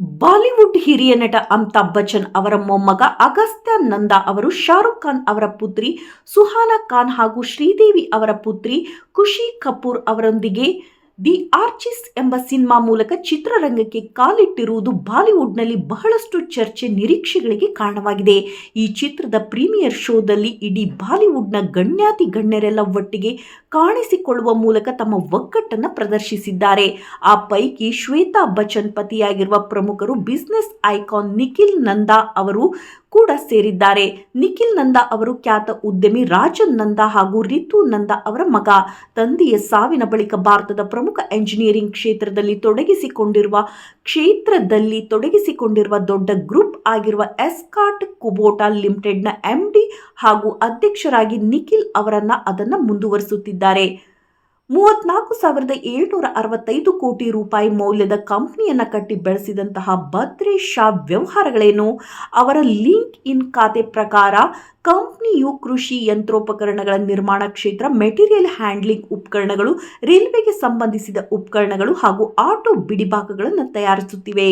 Bollywood ಹಿರಿಯ ನಟ ಅಮಿತಾಬ್ ಬಚ್ಚನ್ ಅವರ ಮೊಮ್ಮಗ ಅಗಸ್ತ್ಯ ನಂದ ಅವರು ಶಾರುಖ್ ಖಾನ್ ಅವರ ಪುತ್ರಿ ಸುಹಾನಾ ಖಾನ್ ಹಾಗೂ ಶ್ರೀದೇವಿ ಅವರ ಪುತ್ರಿ ಖುಷಿ ಕಪೂರ್ ಅವರೊಂದಿಗೆ ದಿ ಆರ್ಚಿಸ್ ಎಂಬ ಸಿನಿಮಾ ಮೂಲಕ ಚಿತ್ರರಂಗಕ್ಕೆ ಕಾಲಿಟ್ಟಿರುವುದು ಬಾಲಿವುಡ್ನಲ್ಲಿ ಬಹಳಷ್ಟು ಚರ್ಚೆ ನಿರೀಕ್ಷೆಗಳಿಗೆ ಕಾರಣವಾಗಿದೆ. ಈ ಚಿತ್ರದ ಪ್ರೀಮಿಯರ್ ಶೋದಲ್ಲಿ ಇಡೀ ಬಾಲಿವುಡ್ನ ಗಣ್ಯಾತಿ ಗಣ್ಯರೆಲ್ಲ ಒಟ್ಟಿಗೆ ಕಾಣಿಸಿಕೊಳ್ಳುವ ಮೂಲಕ ತಮ್ಮ ಒಗ್ಗಟ್ಟನ್ನು ಪ್ರದರ್ಶಿಸಿದ್ದಾರೆ. ಆ ಪೈಕಿ ಶ್ವೇತಾ ಬಚ್ಚನ್ ಪತಿಯಾಗಿರುವ ಪ್ರಮುಖರು ಬಿಸ್ನೆಸ್ ಐಕಾನ್ ನಿಖಿಲ್ ನಂದಾ ಅವರು ಕೂಡ ಸೇರಿದ್ದಾರೆ. ನಿಖಿಲ್ ನಂದ ಅವರು ಖ್ಯಾತ ಉದ್ಯಮಿ, ರಾಜನ್ ನಂದ ಹಾಗೂ ರಿತು ನಂದ ಅವರ ಮಗ. ತಂದೆಯ ಸಾವಿನ ಬಳಿಕ ಭಾರತದ ಪ್ರಮುಖ ಎಂಜಿನಿಯರಿಂಗ್ ಕ್ಷೇತ್ರದಲ್ಲಿ ತೊಡಗಿಸಿಕೊಂಡಿರುವ ಕ್ಷೇತ್ರದಲ್ಲಿ ತೊಡಗಿಸಿಕೊಂಡಿರುವ ದೊಡ್ಡ ಗ್ರೂಪ್ ಆಗಿರುವ ಎಸ್ಕಾಟ್ ಕುಬೋಟಾ ಲಿಮಿಟೆಡ್ನ ಎಂಡಿ ಹಾಗೂ ಅಧ್ಯಕ್ಷರಾಗಿ ನಿಖಿಲ್ ಅವರನ್ನ ಅದನ್ನು ಮುಂದುವರಿಸುತ್ತಿದ್ದಾರೆ. ಮೂವತ್ನಾಲ್ಕು ಸಾವಿರದ ಏಳ್ನೂರ ಅರವತ್ತೈದು ಕೋಟಿ ರೂಪಾಯಿ ಮೌಲ್ಯದ ಕಂಪನಿಯನ್ನು ಕಟ್ಟಿ ಬೆಳೆಸಿದಂತಹ ಭದ್ರೆ ಶಾ ವ್ಯವಹಾರಗಳೇನು? ಅವರ ಲಿಂಕ್ ಇನ್ ಖಾತೆ ಪ್ರಕಾರ ಕಂಪನಿಯು ಕೃಷಿ ಯಂತ್ರೋಪಕರಣಗಳ ನಿರ್ಮಾಣ ಕ್ಷೇತ್ರ, ಮೆಟೀರಿಯಲ್ ಹ್ಯಾಂಡ್ಲಿಂಗ್ ಉಪಕರಣಗಳು, ರೈಲ್ವೆಗೆ ಸಂಬಂಧಿಸಿದ ಉಪಕರಣಗಳು ಹಾಗೂ ಆಟೋ ಬಿಡಿಭಾಗಗಳನ್ನು ತಯಾರಿಸುತ್ತಿವೆ.